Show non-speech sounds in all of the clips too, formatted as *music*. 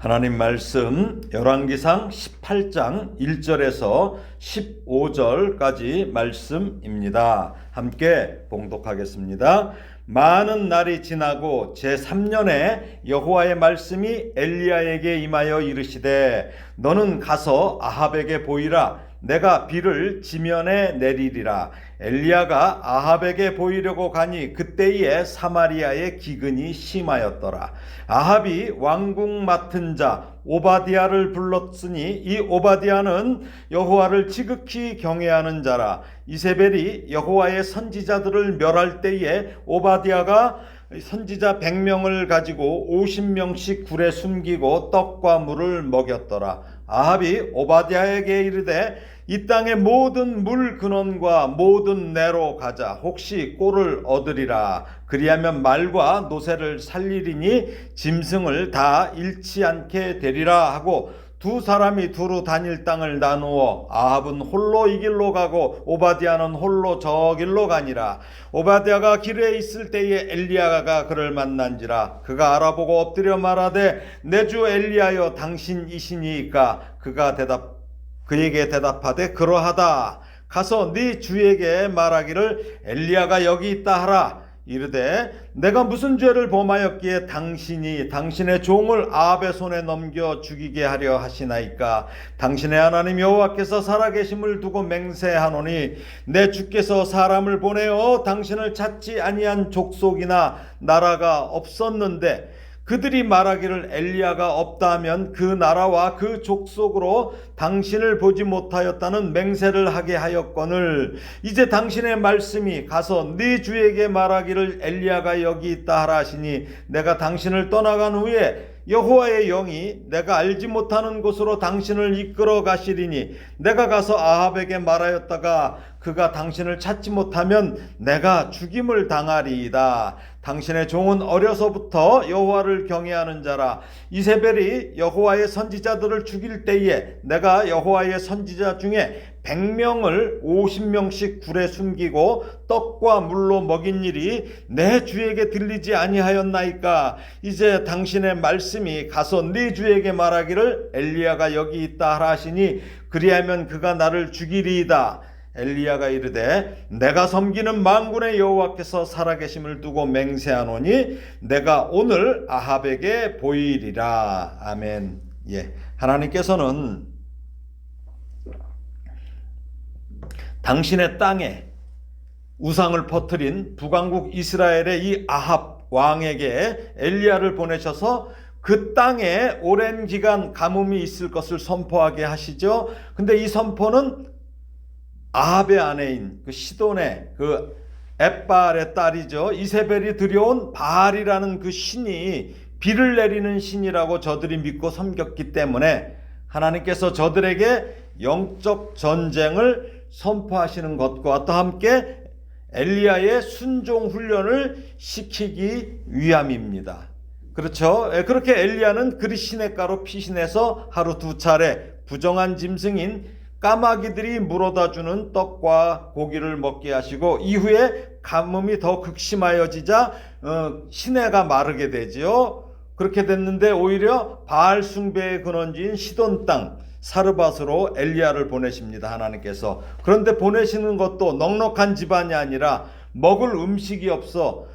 하나님 말씀 열왕기상 18장 1절에서 15절까지 말씀입니다. 함께 봉독하겠습니다. 많은 날이 지나고 제3년에 여호와의 말씀이 엘리야에게 임하여 이르시되 너는 가서 아합에게 보이라 내가 비를 지면에 내리리라. 엘리야가 아합에게 보이려고 가니 그때에 사마리아의 기근이 심하였더라. 아합이 왕궁 맡은 자 오바디아를 불렀으니 이 오바디아는 여호와를 지극히 경외하는 자라. 이세벨이 여호와의 선지자들을 멸할 때에 오바디아가 선지자 100명을 가지고 50명씩 굴에 숨기고 떡과 물을 먹였더라. 아합이 오바디아에게 이르되 이 땅의 모든 물 근원과 모든 내로 가자. 혹시 꼴을 얻으리라. 그리하면 말과 노새를 살리리니 짐승을 다 잃지 않게 되리라. 하고 두 사람이 두루 다닐 땅을 나누어 아합은 홀로 이 길로 가고 오바디아는 홀로 저 길로 가니라. 오바디아가 길에 있을 때에 엘리야가 그를 만난지라. 그가 알아보고 엎드려 말하되 내 주 엘리야여 당신이시니까 그가 대답 그에게 대답하되 그러하다. 가서 네 주에게 말하기를 엘리야가 여기 있다 하라 이르되 내가 무슨 죄를 범하였기에 당신이 당신의 종을 아합의 손에 넘겨 죽이게 하려 하시나이까? 당신의 하나님 여호와께서 살아계심을 두고 맹세하노니 내 주께서 사람을 보내어 당신을 찾지 아니한 족속이나 나라가 없었는데 그들이 말하기를 엘리야가 없다면 그 나라와 그 족속으로 당신을 보지 못하였다는 맹세를 하게 하였거늘 이제 당신의 말씀이 가서 네 주에게 말하기를 엘리야가 여기 있다 하라 하시니 내가 당신을 떠나간 후에 여호와의 영이 내가 알지 못하는 곳으로 당신을 이끌어 가시리니 내가 가서 아합에게 말하였다가 그가 당신을 찾지 못하면 내가 죽임을 당하리이다. 당신의 종은 어려서부터 여호와를 경외하는 자라. 이세벨이 여호와의 선지자들을 죽일 때에 내가 여호와의 선지자 중에 100명을 50명씩 굴에 숨기고 떡과 물로 먹인 일이 내 주에게 들리지 아니하였나이까. 이제 당신의 말씀이 가서 네 주에게 말하기를 엘리야가 여기 있다 하라 하시니 그리하면 그가 나를 죽이리이다 엘리야가 이르되 내가 섬기는 만군의 여호와께서 살아계심을 두고 맹세하노니 내가 오늘 아합에게 보이리라 아멘 예 하나님께서는 당신의 땅에 우상을 퍼뜨린 북왕국 이스라엘의 이 아합 왕에게 엘리야를 보내셔서 그 땅에 오랜 기간 가뭄이 있을 것을 선포하게 하시죠. 근데 이 선포는 아합의 아내인 그 시돈의 그 엣바알의 딸이죠. 이세벨이 들여온 바알이라는 그 신이 비를 내리는 신이라고 저들이 믿고 섬겼기 때문에 하나님께서 저들에게 영적 전쟁을 선포하시는 것과 또 함께 엘리야의 순종 훈련을 시키기 위함입니다. 그렇죠. 예, 그렇게 엘리야는 그리 시냇가로 피신해서 하루 두 차례 부정한 짐승인 까마귀들이 물어다 주는 떡과 고기를 먹게 하시고 이후에 가뭄이 더 극심하여지자 어, 시내가 마르게 되지요. 그렇게 됐는데 오히려 바알 숭배의 근원지인 시돈 땅 사르밧으로 엘리야를 보내십니다. 하나님께서. 그런데 보내시는 것도 넉넉한 집안이 아니라 먹을 음식이 없어 어,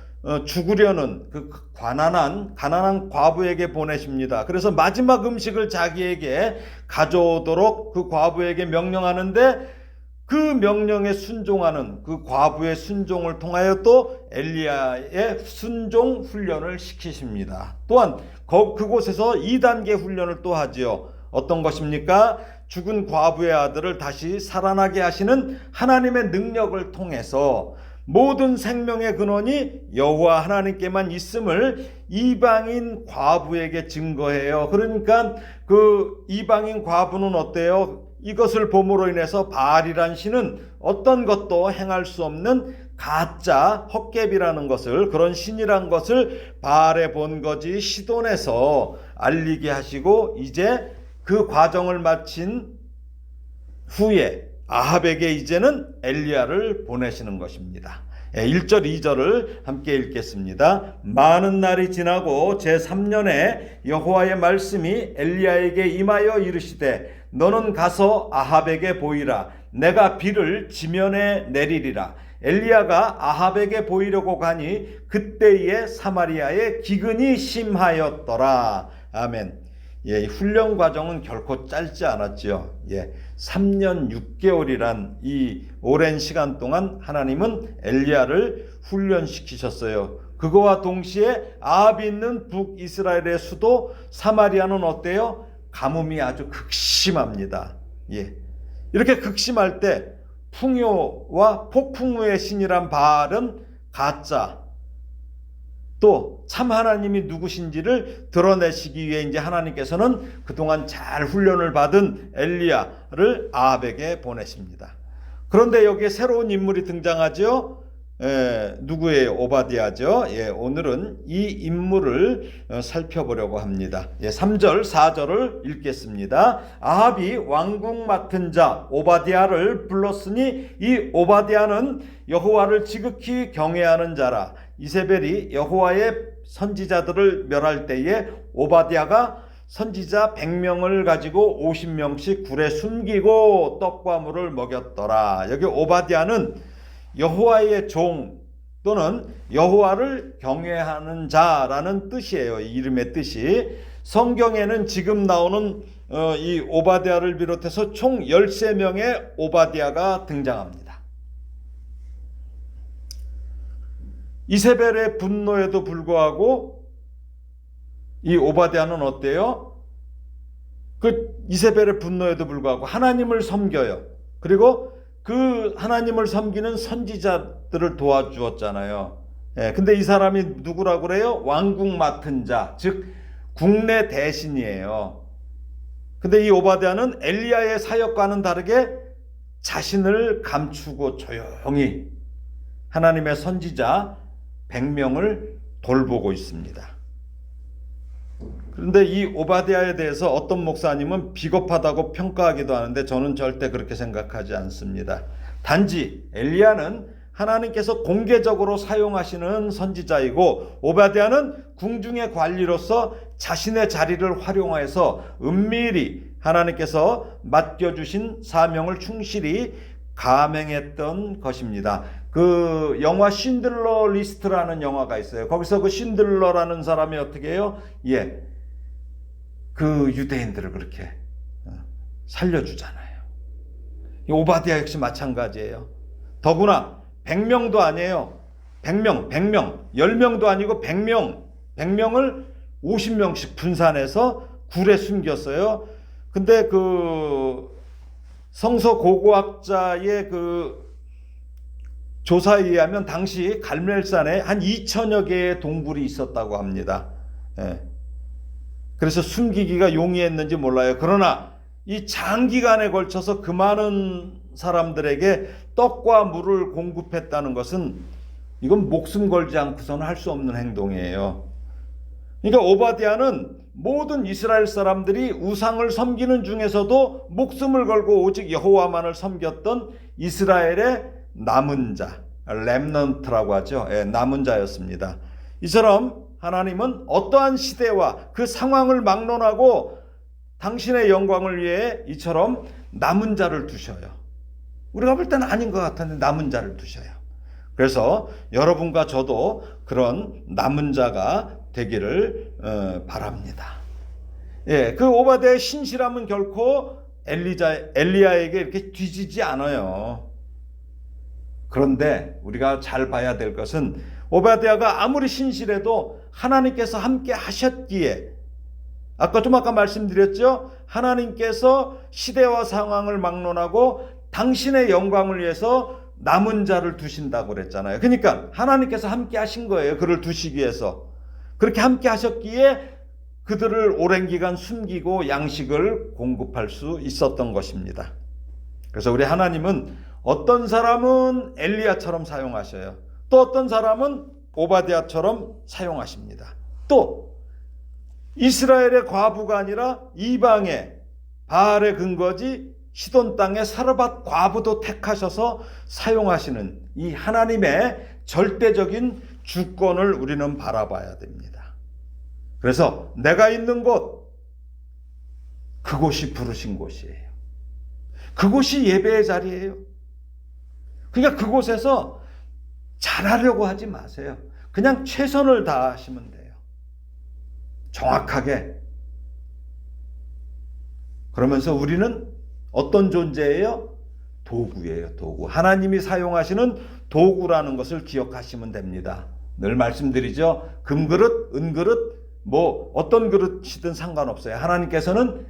죽으려는 그 가난한 가난한 과부에게 보내십니다. 그래서 마지막 음식을 자기에게 가져오도록 그 과부에게 명령하는데 그 명령에 순종하는 그 과부의 순종을 통하여 또 엘리야의 순종 훈련을 시키십니다. 또한 그곳에서 2단계 훈련을 또 하지요. 어떤 것입니까? 죽은 과부의 아들을 다시 살아나게 하시는 하나님의 능력을 통해서 모든 생명의 근원이 여호와 하나님께만 있음을 이방인 과부에게 증거해요. 그러니까 그 이방인 과부는 어때요? 이것을 봄으로 인해서 바알이란 신은 어떤 것도 행할 수 없는 가짜 헛개비라는 것을 그런 신이란 것을 바알에 본 거지 시돈에서 알리게 하시고 이제 그 과정을 마친 후에 아합에게 이제는 엘리야를 보내시는 것입니다. 예, 1절, 2절을 함께 읽겠습니다. 많은 날이 지나고 제3년에 여호와의 말씀이 엘리야에게 임하여 이르시되 너는 가서 아합에게 보이라 내가 비를 지면에 내리리라 엘리야가 아합에게 보이려고 가니 그때에 사마리아에 기근이 심하였더라. 아멘. 예, 훈련 과정은 결코 짧지 않았지요. 예, 3년 6개월이란 이 오랜 시간 동안 하나님은 엘리야를 훈련시키셨어요. 그거와 동시에 아합이 있는 북이스라엘의 수도 사마리아는 어때요? 가뭄이 아주 극심합니다. 예. 이렇게 극심할 때 풍요와 폭풍우의 신이란 바알은 가짜 또 참 하나님이 누구신지를 드러내시기 위해 이제 하나님께서는 그동안 잘 훈련을 받은 엘리야를 아합에게 보내십니다. 그런데 여기에 새로운 인물이 등장하죠. 에, 누구예요? 오바디아죠. 예, 오늘은 이 인물을 어, 살펴보려고 합니다. 예, 3절, 4절을 읽겠습니다. 아합이 왕궁 맡은 자 오바디아를 불렀으니 이 오바디아는 여호와를 지극히 경외하는 자라. 이세벨이 여호와의 선지자들을 멸할 때에 오바디아가 선지자 100명을 가지고 50명씩 굴에 숨기고 떡과 물을 먹였더라. 여기 오바디아는 여호와의 종 또는 여호와를 경외하는 자라는 뜻이에요. 이 이름의 뜻이 성경에는 지금 나오는 어, 이 오바디아를 비롯해서 총 13명의 오바디아가 등장합니다. 이세벨의 분노에도 불구하고 이 오바디아는 어때요? 그 이세벨의 분노에도 불구하고 하나님을 섬겨요. 그리고 그 하나님을 섬기는 선지자들을 도와주었잖아요. 예, 근데 이 사람이 누구라고 그래요? 왕궁 맡은 자, 즉 국내 대신이에요. 근데 이 오바디아는 엘리야의 사역과는 다르게 자신을 감추고 조용히 하나님의 선지자 100명을 돌보고 있습니다. 그런데 이 오바디아에 대해서 어떤 목사님은 비겁하다고 평가하기도 하는데 저는 절대 그렇게 생각하지 않습니다. 단지 엘리야는 하나님께서 공개적으로 사용하시는 선지자이고 오바디아는 궁중의 관리로서 자신의 자리를 활용해서 은밀히 하나님께서 맡겨주신 사명을 충실히 감행했던 것입니다. 그 영화 신들러 리스트라는 영화가 있어요. 거기서 그 신들러라는 사람이 어떻게 해요? 예. 그 유대인들을 그렇게 어, 살려주잖아요. 오바디아 역시 마찬가지예요. 더구나 100명도 아니에요. 100명, 100명, 10명도 아니고 100명, 100명을 50명씩 분산해서 굴에 숨겼어요. 근데 그 성서 고고학자의 그 조사에 의하면 당시 갈멜산에 한 2천여 개의 동굴이 있었다고 합니다. 예. 그래서 숨기기가 용이했는지 몰라요. 그러나 이 장기간에 걸쳐서 그 많은 사람들에게 떡과 물을 공급했다는 것은 이건 목숨 걸지 않고서는 할 수 없는 행동이에요. 그러니까 오바디아는 모든 이스라엘 사람들이 우상을 섬기는 중에서도 목숨을 걸고 오직 여호와만을 섬겼던 이스라엘의 남은 자, 렘넌트라고 하죠. 예, 남은 자였습니다. 이처럼 하나님은 어떠한 시대와 그 상황을 막론하고 당신의 영광을 위해 이처럼 남은 자를 두셔요. 우리가 볼 때는 아닌 것 같은데 남은 자를 두셔요. 그래서 여러분과 저도 그런 남은 자가 되기를 어, 바랍니다. 예, 그 오바데의 신실함은 결코 엘리자 엘리야에게 이렇게 뒤지지 않아요. 그런데 우리가 잘 봐야 될 것은 오바데아가 아무리 신실해도 하나님께서 함께 하셨기에 아까 좀 아까 말씀드렸죠. 하나님께서 시대와 상황을 막론하고 당신의 영광을 위해서 남은 자를 두신다고 그랬잖아요. 그러니까 하나님께서 함께 하신 거예요. 그를 두시기 위해서. 그렇게 함께 하셨기에 그들을 오랜 기간 숨기고 양식을 공급할 수 있었던 것입니다. 그래서 우리 하나님은 어떤 사람은 엘리야처럼 사용하셔요. 또 어떤 사람은 오바디아처럼 사용하십니다. 또 이스라엘의 과부가 아니라 이방의 바알의 근거지 시돈 땅의 사르밧 과부도 택하셔서 사용하시는 이 하나님의 절대적인 주권을 우리는 바라봐야 됩니다. 그래서 내가 있는 곳, 그곳이 부르신 곳이에요. 그곳이 예배의 자리예요. 그러니까 그곳에서 잘하려고 하지 마세요. 그냥 최선을 다하시면 돼요. 정확하게. 그러면서 우리는 어떤 존재예요? 도구예요, 도구. 하나님이 사용하시는 도구라는 것을 기억하시면 됩니다. 늘 말씀드리죠. 금그릇, 은그릇, 뭐 어떤 그릇이든 상관없어요. 하나님께서는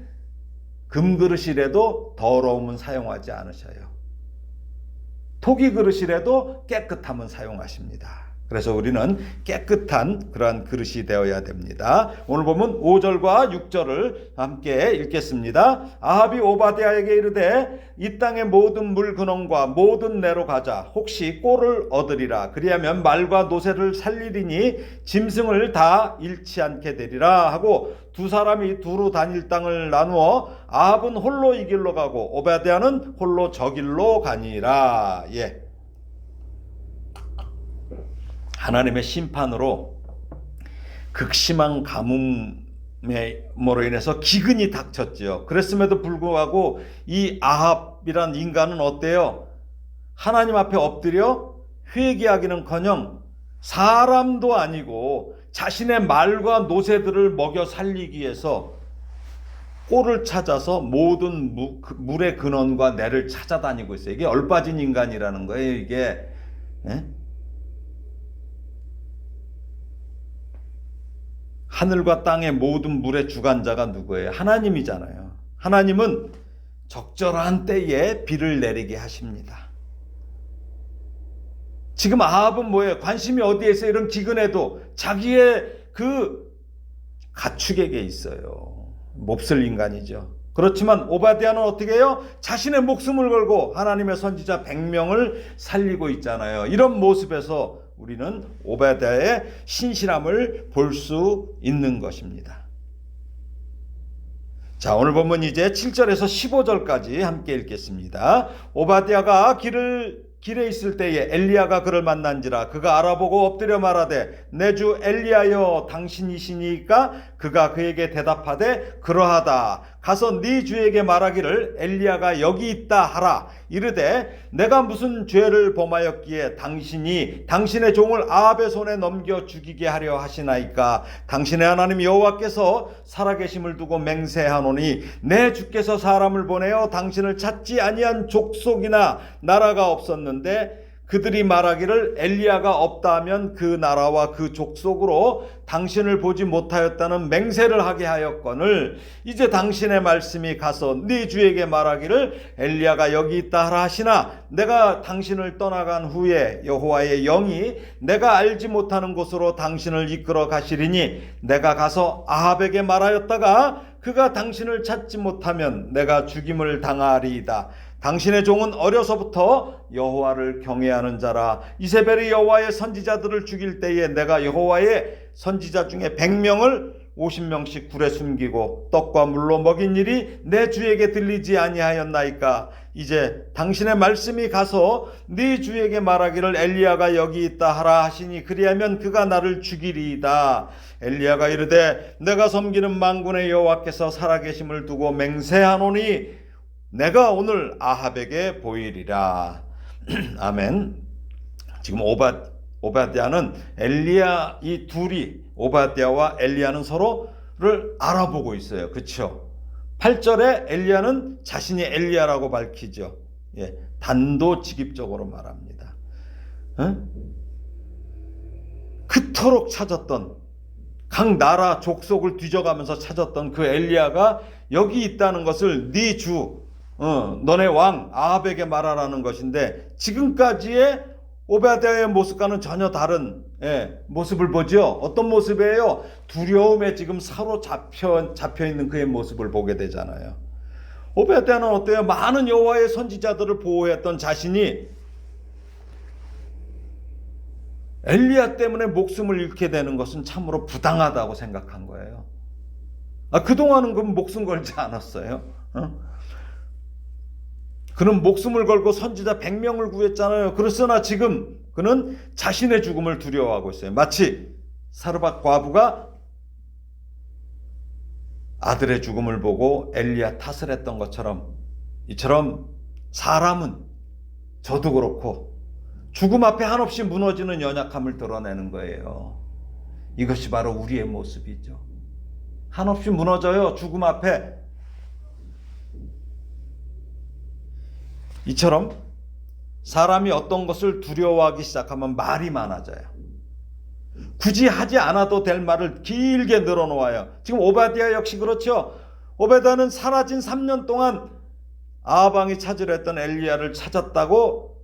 금그릇이라도 더러움은 사용하지 않으셔요. 토기 그릇이라도 깨끗함은 사용하십니다. 그래서 우리는 깨끗한 그러한 그릇이 되어야 됩니다. 오늘 보면 5절과 6절을 함께 읽겠습니다. 아합이 오바댜에게 이르되 이 땅의 모든 물 근원과 모든 내로 가자 혹시 꼴을 얻으리라 그리하면 말과 노새를 살리리니 짐승을 다 잃지 않게 되리라 하고 두 사람이 두루 다닐 땅을 나누어 아합은 홀로 이 길로 가고 오바댜는 홀로 저 길로 가니라. 예. 하나님의 심판으로 극심한 가뭄으로 인해서 기근이 닥쳤지요. 그랬음에도 불구하고 이 아합이란 인간은 어때요? 하나님 앞에 엎드려 회개하기는커녕 사람도 아니고 자신의 말과 노새들을 먹여 살리기 위해서 꼴을 찾아서 모든 무, 그 물의 근원과 내를 찾아다니고 있어요. 이게 얼빠진 인간이라는 거예요. 이게 예? 하늘과 땅의 모든 물의 주관자가 누구예요? 하나님이잖아요. 하나님은 적절한 때에 비를 내리게 하십니다. 지금 아합은 뭐예요? 관심이 어디에 있어요? 이런 기근에도 자기의 그 가축에게 있어요. 몹쓸 인간이죠. 그렇지만 오바디아는 어떻게 해요? 자신의 목숨을 걸고 하나님의 선지자 100명을 살리고 있잖아요. 이런 모습에서 우리는 오바댜의 신실함을 볼 수 있는 것입니다. 자, 오늘 보면 이제 7절에서 15절까지 함께 읽겠습니다. 오바댜가 길을 길에 있을 때에 엘리야가 그를 만난지라 그가 알아보고 엎드려 말하되 내 주 엘리야여 당신이시니까 그가 그에게 대답하되 그러하다 가서 네 주에게 말하기를 엘리야가 여기 있다 하라. 이르되 내가 무슨 죄를 범하였기에 당신이 당신의 종을 아합의 손에 넘겨 죽이게 하려 하시나이까? 당신의 하나님 여호와께서 살아계심을 두고 맹세하노니 내 주께서 사람을 보내어 당신을 찾지 아니한 족속이나 나라가 없었는데 그들이 말하기를 엘리야가 없다 하면 그 나라와 그 족속으로 당신을 보지 못하였다는 맹세를 하게 하였거늘 이제 당신의 말씀이 가서 네 주에게 말하기를 엘리야가 여기 있다 하라 하시나 내가 당신을 떠나간 후에 여호와의 영이 내가 알지 못하는 곳으로 당신을 이끌어 가시리니 내가 가서 아합에게 말하였다가 그가 당신을 찾지 못하면 내가 죽임을 당하리이다. 당신의 종은 어려서부터 여호와를 경외하는 자라. 이세벨이 여호와의 선지자들을 죽일 때에 내가 여호와의 선지자 중에 100명을 50명씩 굴에 숨기고 떡과 물로 먹인 일이 내 주에게 들리지 아니하였나이까. 이제 당신의 말씀이 가서 네 주에게 말하기를 엘리야가 여기 있다 하라 하시니 그리하면 그가 나를 죽이리이다. 엘리야가 이르되 내가 섬기는 만군의 여호와께서 살아계심을 두고 맹세하노니 내가 오늘 아합에게 보이리라. *clears throat* 아멘. 지금 오바 오바디아는 엘리야 이 둘이 오바디아와 엘리야는 서로를 알아보고 있어요. 그렇죠? 8절에 엘리야는 자신이 엘리야라고 밝히죠. 예, 단도직입적으로 말합니다. 어? 그토록 찾았던 각 나라 족속을 뒤져가면서 찾았던 그 엘리야가 여기 있다는 것을 네 주 어, 너네 왕 아합에게 말하라는 것인데 지금까지의 오베아의 모습과는 전혀 다른 예, 모습을 보죠. 어떤 모습이에요? 두려움에 지금 사로잡혀 잡혀 있는 그의 모습을 보게 되잖아요. 오베아는 어때요? 많은 여호와의 선지자들을 보호했던 자신이 엘리야 때문에 목숨을 잃게 되는 것은 참으로 부당하다고 생각한 거예요. 아, 그동안은 그 목숨 걸지 않았어요. 어? 그는 목숨을 걸고 선지자 100명을 구했잖아요. 그러나 지금 그는 자신의 죽음을 두려워하고 있어요. 마치 사르밧 과부가 아들의 죽음을 보고 엘리야 탓을 했던 것처럼 이처럼 사람은 저도 그렇고 죽음 앞에 한없이 무너지는 연약함을 드러내는 거예요. 이것이 바로 우리의 모습이죠. 한없이 무너져요. 죽음 앞에. 이처럼 사람이 어떤 것을 두려워하기 시작하면 말이 많아져요. 굳이 하지 않아도 될 말을 길게 늘어놓아요. 지금 오바디아 역시 그렇죠. 오베다는 사라진 3년 동안 아방이 찾으려 했던 엘리야를 찾았다고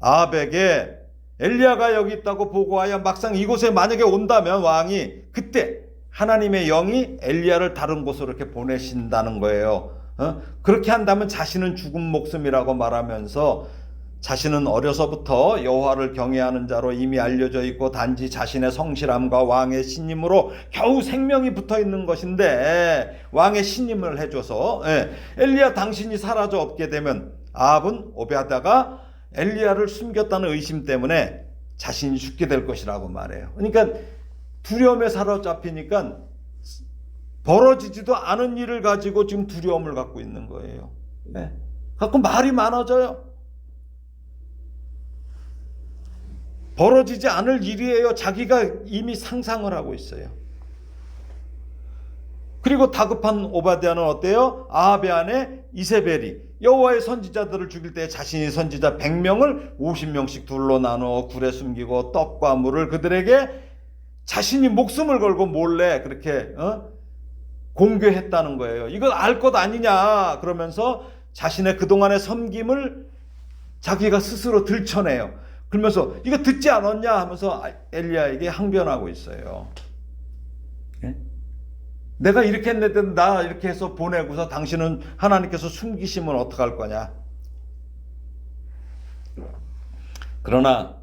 아벡에 엘리야가 여기 있다고 보고하여 막상 이곳에 만약에 온다면 왕이 그때 하나님의 영이 엘리야를 다른 곳으로 이렇게 보내신다는 거예요. 어? 그렇게 한다면 자신은 죽은 목숨이라고 말하면서 자신은 어려서부터 여호와를 경외하는 자로 이미 알려져 있고 단지 자신의 성실함과 왕의 신임으로 겨우 생명이 붙어 있는 것인데 왕의 신임을 해줘서 예, 엘리야 당신이 사라져 없게 되면 아합은 오베아다가 엘리야를 숨겼다는 의심 때문에 자신이 죽게 될 것이라고 말해요. 그러니까 두려움에 사로잡히니까 벌어지지도 않은 일을 가지고 지금 두려움을 갖고 있는 거예요. 예. 갖고 말이 많아져요. 벌어지지 않을 일이에요. 자기가 이미 상상을 하고 있어요. 그리고 다급한 오바디아는 어때요? 아합의 아내 이세벨이 여호와의 선지자들을 죽일 때 자신이 선지자 100명을 50명씩 둘로 나누어 굴에 숨기고 떡과 물을 그들에게 자신이 목숨을 걸고 몰래 그렇게 어? 공개했다는 거예요. 이걸 알것 아니냐 그러면서 자신의 그동안의 섬김을 자기가 스스로 들춰내요. 그러면서 이거 듣지 않았냐 하면서 엘리야에게 항변하고 있어요. 예? 내가 이렇게 했는데 나 이렇게 해서 보내고서 당신은 하나님께서 숨기시면 어떡할 거냐? 그러나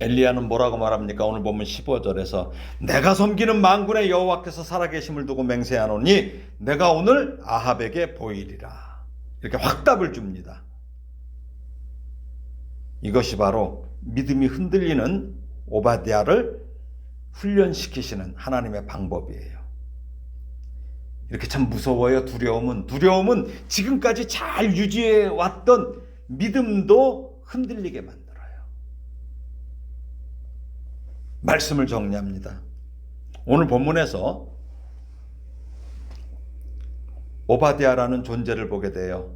엘리야는 뭐라고 말합니까? 오늘 보면 15절에서 내가 섬기는 만군의 여호와께서 살아계심을 두고 맹세하노니 내가 오늘 아합에게 보이리라. 이렇게 확답을 줍니다. 이것이 바로 믿음이 흔들리는 오바디아를 훈련시키시는 하나님의 방법이에요. 이렇게 참 무서워요, 두려움은. 두려움은 지금까지 잘 유지해 왔던 믿음도 흔들리게 만들어요. 말씀을 정리합니다. 오늘 본문에서 오바디아라는 존재를 보게 돼요.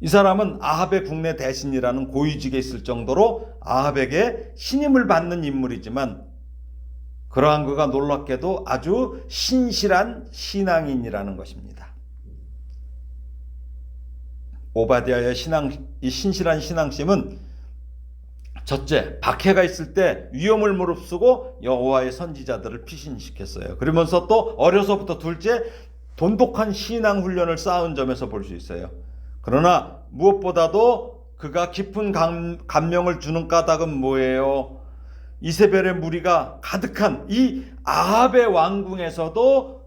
이 사람은 아합의 국내 대신이라는 고위직에 있을 정도로 아합에게 신임을 받는 인물이지만 그러한 그가 놀랍게도 아주 신실한 신앙인이라는 것입니다. 오바디아의 신앙, 이 신실한 신앙심은 첫째, 박해가 있을 때 위험을 무릅쓰고 여호와의 선지자들을 피신시켰어요. 그러면서 또 어려서부터 둘째, 돈독한 신앙 훈련을 쌓은 점에서 볼 수 있어요. 그러나 무엇보다도 그가 깊은 감, 감명을 주는 까닭은 뭐예요? 이세벨의 무리가 가득한 이 아합의 왕궁에서도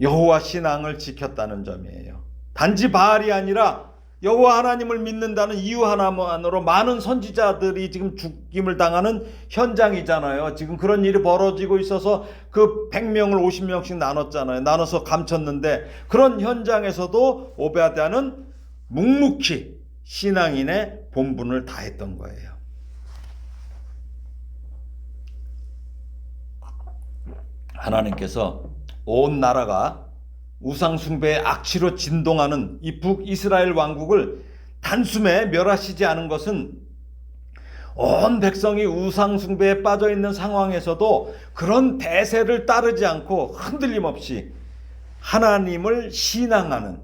여호와 신앙을 지켰다는 점이에요. 단지 바알이 아니라 여호와 하나님을 믿는다는 이유 하나만으로 많은 선지자들이 지금 죽임을 당하는 현장이잖아요. 지금 그런 일이 벌어지고 있어서 그 100명을 50명씩 나눴잖아요. 나눠서 감췄는데 그런 현장에서도 오베아다는 묵묵히 신앙인의 본분을 다했던 거예요. 하나님께서 온 나라가 우상숭배의 악취로 진동하는 이 북이스라엘 왕국을 단숨에 멸하시지 않은 것은 온 백성이 우상숭배에 빠져 있는 상황에서도 그런 대세를 따르지 않고 흔들림 없이 하나님을 신앙하는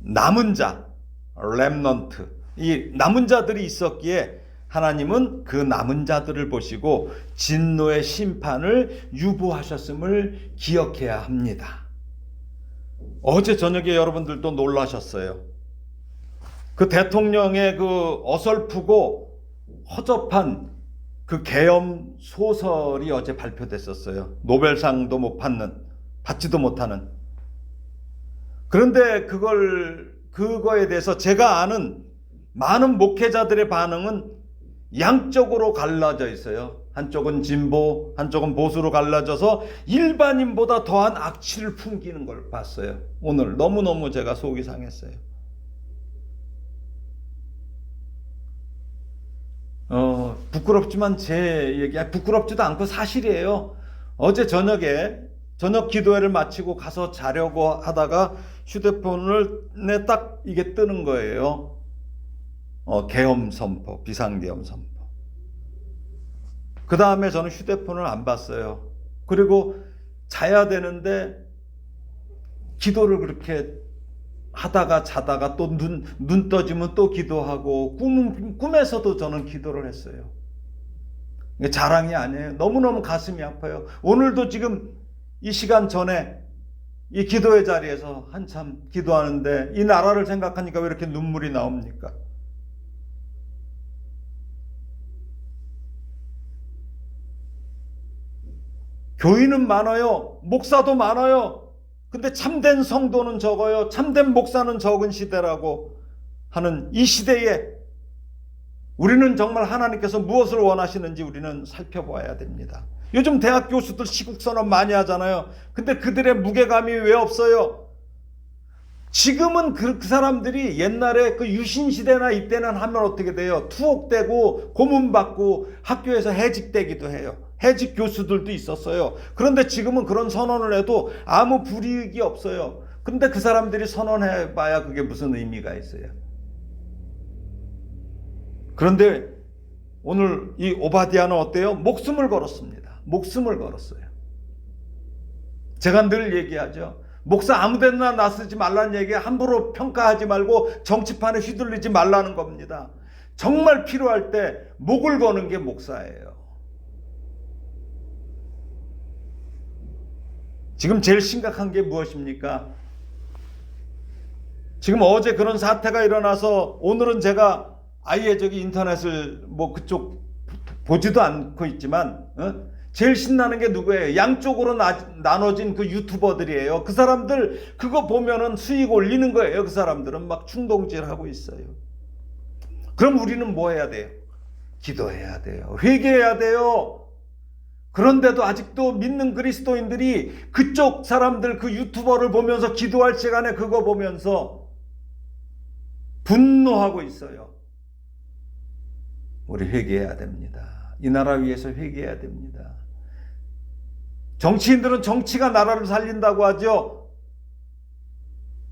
남은 자, 렘넌트, 이 남은 자들이 있었기에 하나님은 그 남은 자들을 보시고 진노의 심판을 유보하셨음을 기억해야 합니다. 어제 저녁에 여러분들도 놀라셨어요. 그 대통령의 그 어설프고 허접한 그 계엄 소설이 어제 발표됐었어요. 노벨상도 못 받는, 받지도 못하는. 그런데 그걸 그거에 대해서 제가 아는 많은 목회자들의 반응은 양쪽으로 갈라져 있어요. 한쪽은 진보, 한쪽은 보수로 갈라져서 일반인보다 더한 악취를 풍기는 걸 봤어요. 오늘 너무너무 제가 속이 상했어요. 어, 부끄럽지만 제 얘기, 부끄럽지도 않고 사실이에요. 어제 저녁에 저녁 기도회를 마치고 가서 자려고 하다가 휴대폰을 내 딱 이게 뜨는 거예요. 어, 계엄 선포, 비상 계엄 선포. 그 다음에 저는 휴대폰을 안 봤어요. 그리고 자야 되는데 기도를 그렇게 하다가 자다가 또 눈, 눈 떠지면 또 기도하고 꿈, 꿈에서도 저는 기도를 했어요. 자랑이 아니에요. 너무너무 가슴이 아파요. 오늘도 지금 이 시간 전에 이 기도의 자리에서 한참 기도하는데 이 나라를 생각하니까 왜 이렇게 눈물이 나옵니까? 교인은 많아요. 목사도 많아요. 근데 참된 성도는 적어요. 참된 목사는 적은 시대라고 하는 이 시대에 우리는 정말 하나님께서 무엇을 원하시는지 우리는 살펴봐야 됩니다. 요즘 대학 교수들 시국선언 많이 하잖아요. 근데 그들의 무게감이 왜 없어요? 지금은 그, 그 사람들이 옛날에 그 유신시대나 이때는 하면 어떻게 돼요? 투옥되고 고문받고 학교에서 해직되기도 해요. 해직 교수들도 있었어요. 그런데 지금은 그런 선언을 해도 아무 불이익이 없어요. 근데 그 사람들이 선언해 봐야 그게 무슨 의미가 있어요. 그런데 오늘 이 오바디아는 어때요? 목숨을 걸었습니다. 목숨을 걸었어요. 제가 늘 얘기하죠. 목사 아무 데나 나서지 말라는 얘기 함부로 평가하지 말고 정치판에 휘둘리지 말라는 겁니다. 정말 필요할 때 목을 거는 게 목사예요. 지금 제일 심각한 게 무엇입니까? 지금 어제 그런 사태가 일어나서 오늘은 제가 아예 저기 인터넷을 뭐 그쪽 보지도 않고 있지만 어? 제일 신나는 게 누구예요? 양쪽으로 나, 나눠진 그 유튜버들이에요. 그 사람들 그거 보면은 수익 올리는 거예요. 그 사람들은 막 충동질 하고 있어요. 그럼 우리는 뭐 해야 돼요? 기도해야 돼요. 회개해야 돼요. 그런데도 아직도 믿는 그리스도인들이 그쪽 사람들 그 유튜버를 보면서 기도할 시간에 그거 보면서 분노하고 있어요. 우리 회개해야 됩니다. 이 나라 위해서 회개해야 됩니다. 정치인들은 정치가 나라를 살린다고 하죠.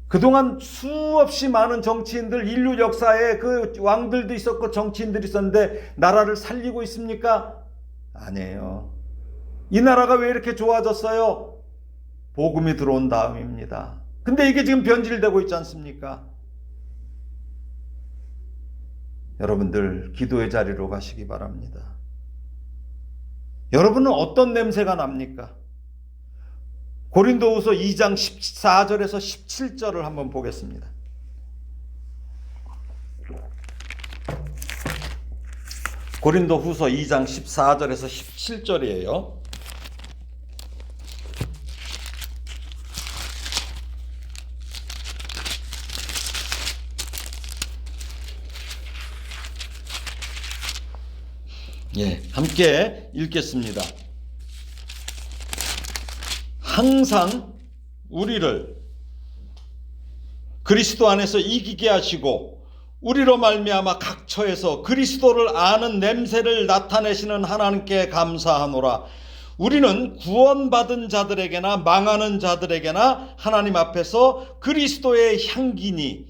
그동안 수없이 많은 정치인들, 인류 역사에 그 왕들도 있었고 정치인들이 있었는데 나라를 살리고 있습니까? 아니에요. 이 나라가 왜 이렇게 좋아졌어요? 복음이 들어온 다음입니다. 근데 이게 지금 변질되고 있지 않습니까? 여러분들 기도의 자리로 가시기 바랍니다. 여러분은 어떤 냄새가 납니까? 고린도후서 2장 14절에서 17절을 한번 보겠습니다. 고린도후서 2장 14절에서 17절이에요. 예, 함께 읽겠습니다. 항상 우리를 그리스도 안에서 이기게 하시고 우리로 말미암아 각 처에서 그리스도를 아는 냄새를 나타내시는 하나님께 감사하노라. 우리는 구원받은 자들에게나 망하는 자들에게나 하나님 앞에서 그리스도의 향기니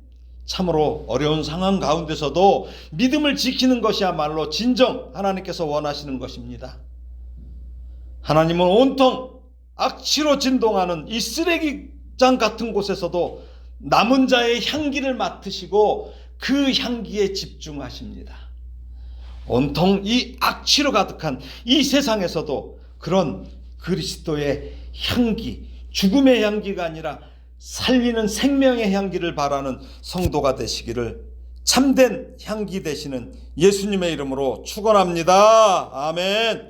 참으로 어려운 상황 가운데서도 믿음을 지키는 것이야말로 진정 하나님께서 원하시는 것입니다. 하나님은 온통 악취로 진동하는 이 쓰레기장 같은 곳에서도 남은 자의 향기를 맡으시고 그 향기에 집중하십니다. 온통 이 악취로 가득한 이 세상에서도 그런 그리스도의 향기, 죽음의 향기가 아니라 살리는 생명의 향기를 바라는 성도가 되시기를 참된 향기 되시는 예수님의 이름으로 축원합니다. 아멘.